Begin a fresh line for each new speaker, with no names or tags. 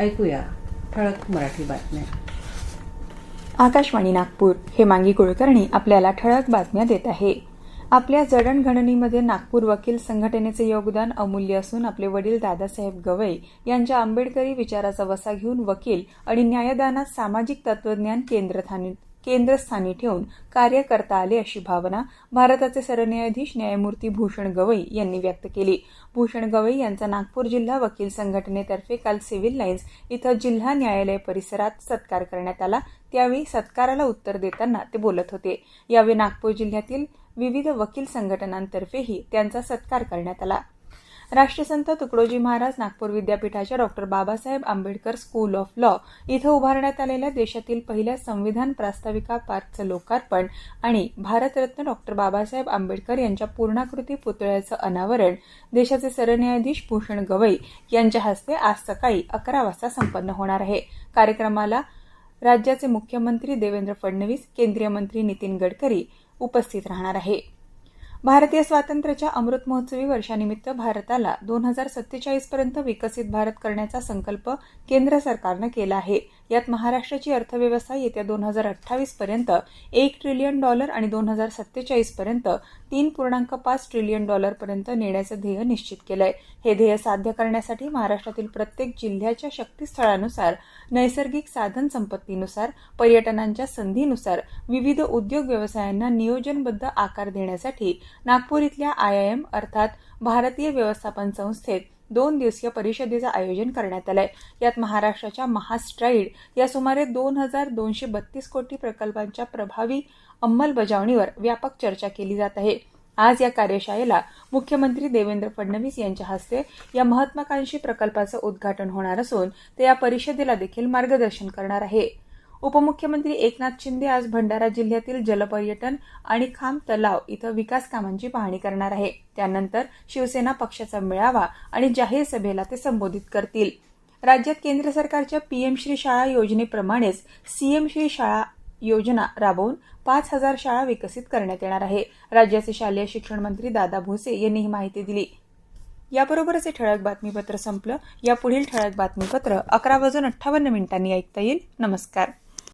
ऐकूया ठळक मराठी बातम्या
आकाशवाणी नागपूर हे मांगी कुलकर्णी आपल्याला ठळक बातम्या देत आहे आपल्या जडणघडणीमध्ये नागपूर वकील संघटनेचे योगदान अमूल्य असून आपले वडील दादासाहेब गवई यांच्या आंबेडकरी विचाराचा वसा घेऊन वकील आणि न्यायदानात सामाजिक तत्वज्ञान केंद्रस्थानी केंद्रस्थानी ठेवून कार्य करता आले अशी भावना भारताचे सरन्यायाधीश न्यायमूर्ती भूषण गवई यांनी व्यक्त केली भूषण गवई यांचा नागपूर जिल्हा वकील संघटनेतर्फे काल सिव्हिल लाईन्स इथं जिल्हा न्यायालय परिसरात सत्कार करण्यात आला त्यावेळी सत्काराला उत्तर देताना ते बोलत होते यावेळी नागपूर जिल्ह्यातील विविध वकील संघटनांतर्फेही त्यांचा सत्कार करण्यात आला राष्ट्रसंत तुकडोजी महाराज नागपूर विद्यापीठाच्या doctor Babasaheb Ambedkar school of law इथं उभारण्यात आलेल्या देशातील पहिल्या संविधान प्रास्ताविका पार्कचं लोकार्पण आणि भारतरत्न डॉक्टर बाबासाहेब आंबेडकर यांच्या पूर्णाकृती पुतळ्याचं अनावरण देशाचे सरन्यायाधीश भूषण गवई यांच्या हस्ते आज सकाळी अकरा वाजता संपन्न होणार आहे कार्यक्रमाला राज्याचे मुख्यमंत्री देवेंद्र फडणवीस केंद्रीय मंत्री नितीन गडकरी उपस्थित राहणार आहे भारतीय स्वातंत्र्याच्या अमृत महोत्सवी वर्षानिमित्त भारताला दोन हजार सत्तेचाळीसपर्यंत विकसित भारत करण्याचा संकल्प केंद्र सरकारनं केला आहे यात महाराष्ट्राची अर्थव्यवस्था येत्या दोन हजार अठ्ठावीसपर्यंत एक ट्रिलियन डॉलर आणि दोन हजार सत्तेचाळीसपर्यंत तीन पूर्णांक पाच ट्रिलियन डॉलरपर्यंत नेण्याचं ध्येय निश्चित केलं आहे हे ध्येय साध्य करण्यासाठी महाराष्ट्रातील प्रत्येक जिल्ह्याच्या शक्तीस्थळानुसार नैसर्गिक साधन संपत्तीनुसार पर्यटनांच्या संधीनुसार विविध उद्योग व्यवसायांना नियोजनबद्ध आकार देण्यासाठी नागपूर इथल्या आयआयएम अर्थात भारतीय व्यवस्थापन संस्थेत दोन दिवसीय परिषदेचं आयोजन करण्यात आलं यात महाराष्ट्राच्या महास्ट्राईड या सुमारे दोन हजार दोनशे बत्तीस कोटी प्रकल्पांच्या प्रभावी अंमलबजावणीवर व्यापक चर्चा केली जात आहे आज या कार्यशाळेला मुख्यमंत्री देवेंद्र फडणवीस यांच्या हस्ते या महत्वाकांक्षी प्रकल्पाचं उद्घाटन होणार असून ते या परिषदेला देखील मार्गदर्शन करणार आहे उपमुख्यमंत्री एकनाथ शिंदे आज भंडारा जिल्ह्यातील जलपर्यटन आणि खांब तलाव इथं विकास कामांची पाहणी करणार आहे त्यानंतर शिवसेना पक्षाचा मेळावा आणि जाहीर सभेला ते संबोधित करतील राज्यात केंद्र सरकारच्या पीएम श्री शाळा योजनेप्रमाणेच सीएम श्री शाळा योजना राबवून पाच हजार शाळा विकसित करण्यात येणार आहे राज्याचे शालेय शिक्षण मंत्री दादा भुसे यांनी ही माहिती दिली याबरोबरच हे ठळक बातमीपत्र संपलं या पुढील ठळक बातमीपत्र अकरा वाजून अठ्ठावन्न मिनिटांनी ऐकता येईल नमस्कार